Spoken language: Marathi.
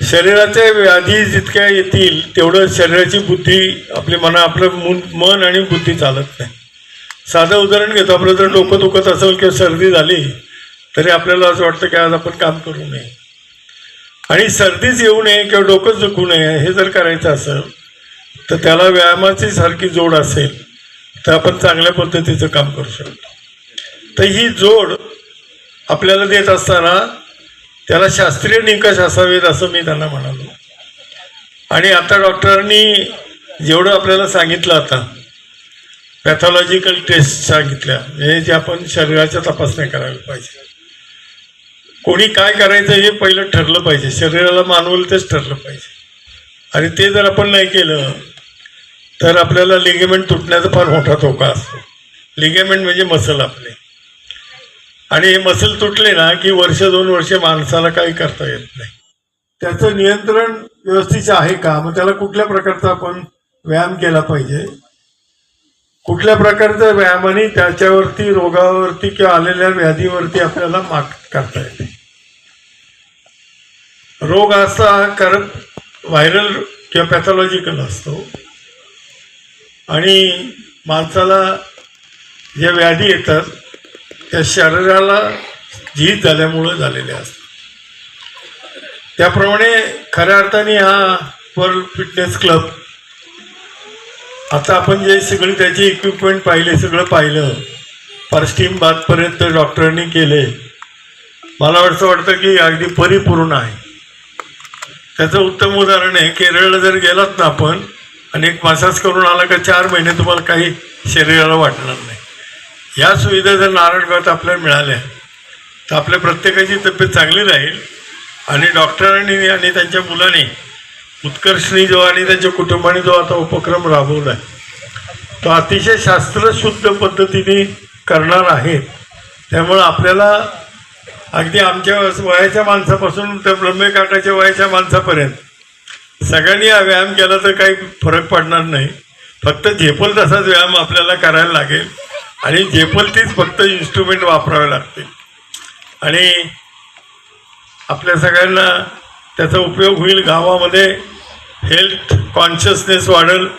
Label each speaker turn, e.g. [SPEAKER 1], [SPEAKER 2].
[SPEAKER 1] शरीराच्या व्याधी जितक्या येतील तेवढं शरीराची बुद्धी आपली मना आपलं मन आणि बुद्धी चालत नाही. साधं उदाहरण घेतो. आपलं जर डोकं दुखत असेल किंवा सर्दी झाली तरी आपल्याला असं वाटतं की आज आपण काम करू नये. आणि सर्दीच येऊ नये किंवा डोकंच दुखू नये हे जर करायचं असेल तर त्याला व्यायामाची सारखी जोड असेल तर आपण चांगल्या पद्धतीचं काम करू शकतो. तर ही जोड आपल्याला देत असताना त्याला शास्त्रीय निकष असावेत असं मी त्यांना म्हणालो. आणि आता डॉक्टरांनी जेवढं आपल्याला सांगितलं आता पॅथॉलॉजिकल टेस्ट सांगितल्या म्हणजे जे आपण शरीराच्या तपासण्या करायला पाहिजे. कोणी काय करायचं हे पहिलं ठरलं पाहिजे. शरीराला मानवलं तेच ठरलं पाहिजे. आणि ते जर आपण नाही केलं तर आपल्याला लिगेमेंट तुटण्याचा फार मोठा धोका असतो. लिगेमेंट म्हणजे मसल आपले. आणि हे मसल तुटले ना की वर्ष दोन वर्ष माणसाला काही करता येत नाही. त्याचं नियंत्रण व्यवस्थित आहे का? मग त्याला कुठल्या प्रकारचा आपण व्यायाम केला पाहिजे? कुठल्या प्रकारच्या व्यायामाने त्याच्यावरती रोगावरती किंवा आलेल्या व्याधीवरती आपल्याला मात करता येते? रोग असा कारण व्हायरल किंवा पॅथॉलॉजिकल असतो. आणि माणसाला ज्या व्याधी येतात त्या शरीराला झीज झाल्यामुळं झालेल्या असतात. त्याप्रमाणे खऱ्या अर्थाने हा वर्ल्ड फिटनेस क्लब आता आपण जे सगळी त्याची इक्विपमेंट पाहिले सगळं पाहिलं पार्स्टीम बादपर्यंत डॉक्टरांनी केले मला असं वाटतं की अगदी परिपूर्ण आहे. त्याचं उत्तम उदाहरण आहे केरळला जर गेलात ना आपण आणि एक मसाज करून आला का चार महिने तुम्हाला काही शरीराला वाटणार नाही. ह्या सुविधा जर नारायणगावात आपल्याला मिळाल्या तर आपल्या प्रत्येकाची तब्येत चांगली राहील. आणि डॉक्टरांनी आणि त्यांच्या मुलांनी उत्कर्षणी जो आणि त्यांच्या कुटुंबाने जो आता उपक्रम राबवला आहे तो अतिशय शास्त्रशुद्ध पद्धतीने करणार आहे त्यामुळं आपल्याला अगदी आमच्या वयाच्या माणसापासून तर ब्रह्मेकाकाच्या वयाच्या माणसापर्यंत सगळ्यांनी हा व्यायाम केला तर काही फरक पडणार नाही. फक्त झेपल तसाच व्यायाम आपल्याला करायला लागेल. आणि झेपल तीच फक्त इन्स्ट्रुमेंट वापरावे लागते आणि आपल्या सगळ्यांना त्याचा उपयोग होईल. गावामध्ये हेल्थ कॉन्शियसनेस वाढेल.